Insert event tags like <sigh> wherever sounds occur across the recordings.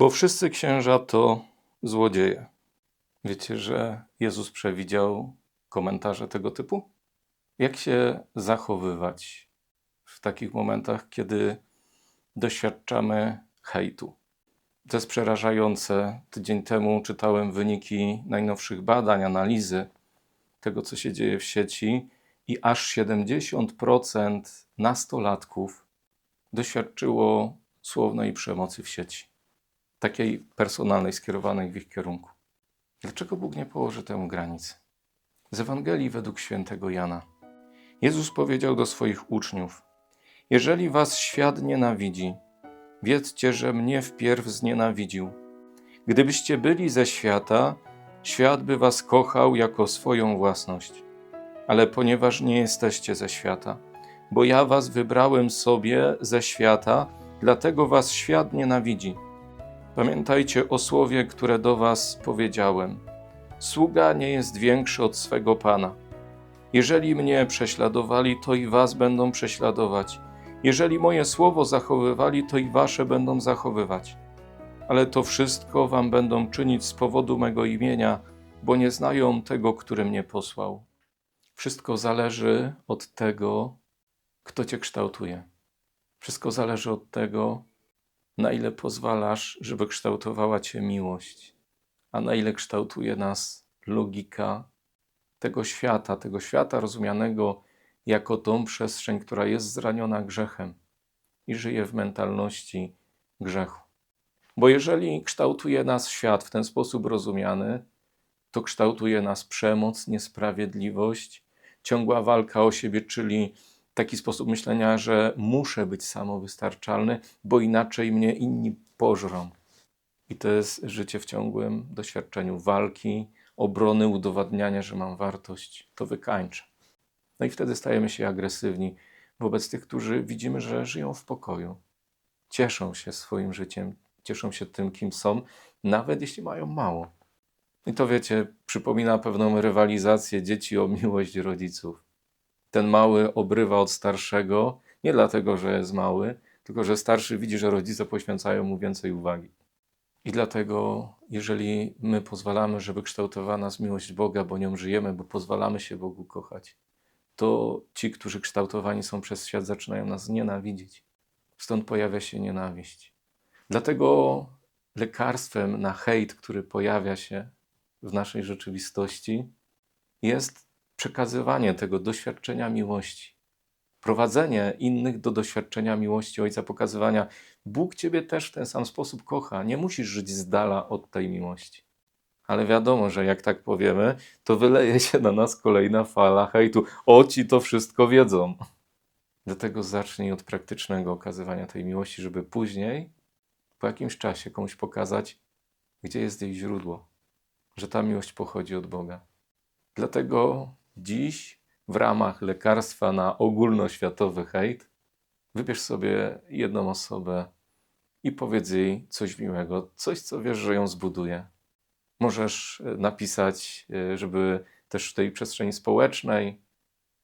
Bo wszyscy księża to złodzieje. Wiecie, że Jezus przewidział komentarze tego typu? Jak się zachowywać w takich momentach, kiedy doświadczamy hejtu? To jest przerażające. Tydzień temu czytałem wyniki najnowszych badań, analizy tego, co się dzieje w sieci, i aż 70% nastolatków doświadczyło słownej przemocy w sieci, takiej personalnej, skierowanej w ich kierunku. Dlaczego Bóg nie położy temu granicy? Z Ewangelii według świętego Jana. Jezus powiedział do swoich uczniów: Jeżeli was świat nienawidzi, wiedzcie, że mnie wpierw znienawidził. Gdybyście byli ze świata, świat by was kochał jako swoją własność. Ale ponieważ nie jesteście ze świata, bo ja was wybrałem sobie ze świata, dlatego was świat nienawidzi. Pamiętajcie o słowie, które do was powiedziałem. Sługa nie jest większy od swego pana. Jeżeli mnie prześladowali, to i was będą prześladować. Jeżeli moje słowo zachowywali, to i wasze będą zachowywać. Ale to wszystko wam będą czynić z powodu mego imienia, bo nie znają tego, który mnie posłał. Wszystko zależy od tego, kto cię kształtuje. Wszystko zależy od tego, na ile pozwalasz, żeby kształtowała cię miłość, a na ile kształtuje nas logika tego świata, tego świata rozumianego jako tą przestrzeń, która jest zraniona grzechem i żyje w mentalności grzechu. Bo jeżeli kształtuje nas świat w ten sposób rozumiany, to kształtuje nas przemoc, niesprawiedliwość, ciągła walka o siebie, czyli taki sposób myślenia, że muszę być samowystarczalny, bo inaczej mnie inni pożrą. I to jest życie w ciągłym doświadczeniu walki, obrony, udowadniania, że mam wartość. To wykańcza. No i wtedy stajemy się agresywni wobec tych, którzy widzimy, że żyją w pokoju. Cieszą się swoim życiem, cieszą się tym, kim są, nawet jeśli mają mało. I to wiecie, przypomina pewną rywalizację dzieci o miłość rodziców. Ten mały obrywa od starszego, nie dlatego, że jest mały, tylko że starszy widzi, że rodzice poświęcają mu więcej uwagi. I dlatego, jeżeli my pozwalamy, żeby kształtowała nas miłość Boga, bo nią żyjemy, bo pozwalamy się Bogu kochać, to ci, którzy kształtowani są przez świat, zaczynają nas nienawidzić. Stąd pojawia się nienawiść. Dlatego lekarstwem na hejt, który pojawia się w naszej rzeczywistości, jest przekazywanie tego doświadczenia miłości. Prowadzenie innych do doświadczenia miłości Ojca, pokazywania, Bóg Ciebie też w ten sam sposób kocha. Nie musisz żyć z dala od tej miłości. Ale wiadomo, że jak tak powiemy, to wyleje się na nas kolejna fala hejtu. O, ci to wszystko wiedzą. Dlatego zacznij od praktycznego okazywania tej miłości, żeby później, po jakimś czasie, komuś pokazać, gdzie jest jej źródło, że ta miłość pochodzi od Boga. Dlatego dziś, w ramach lekarstwa na ogólnoświatowy hejt, wybierz sobie jedną osobę i powiedz jej coś miłego, coś, co wiesz, że ją zbuduje. Możesz e, napisać, e, żeby też w tej przestrzeni społecznej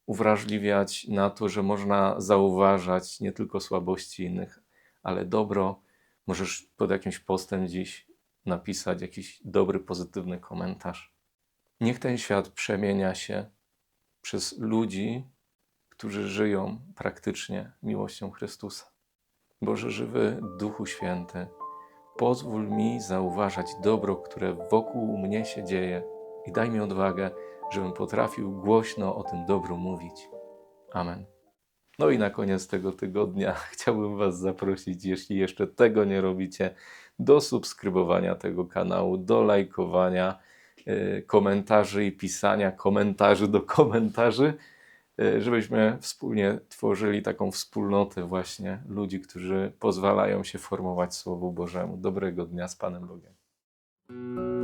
uwrażliwiać na to, że można zauważać nie tylko słabości innych, ale dobro. Możesz pod jakimś postem dziś napisać jakiś dobry, pozytywny komentarz. Niech ten świat przemienia się przez ludzi, którzy żyją praktycznie miłością Chrystusa. Boże żywy Duchu Święty, pozwól mi zauważać dobro, które wokół mnie się dzieje i daj mi odwagę, żebym potrafił głośno o tym dobru mówić. Amen. No i na koniec tego tygodnia <laughs> chciałbym Was zaprosić, jeśli jeszcze tego nie robicie, do subskrybowania tego kanału, do lajkowania, komentarzy i pisania komentarzy do komentarzy, yy, żebyśmy wspólnie tworzyli taką wspólnotę właśnie ludzi, którzy pozwalają się formować Słowu Bożemu. Dobrego dnia z Panem Bogiem.